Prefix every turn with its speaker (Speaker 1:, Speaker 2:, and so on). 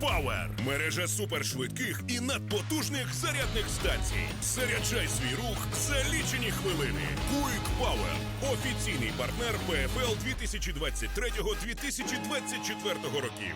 Speaker 1: Power – мережа супершвидких і надпотужних зарядних станцій. Заряджай свій рух за лічені хвилини. Куїк Power – офіційний партнер ПФЛ 2023-2024 років.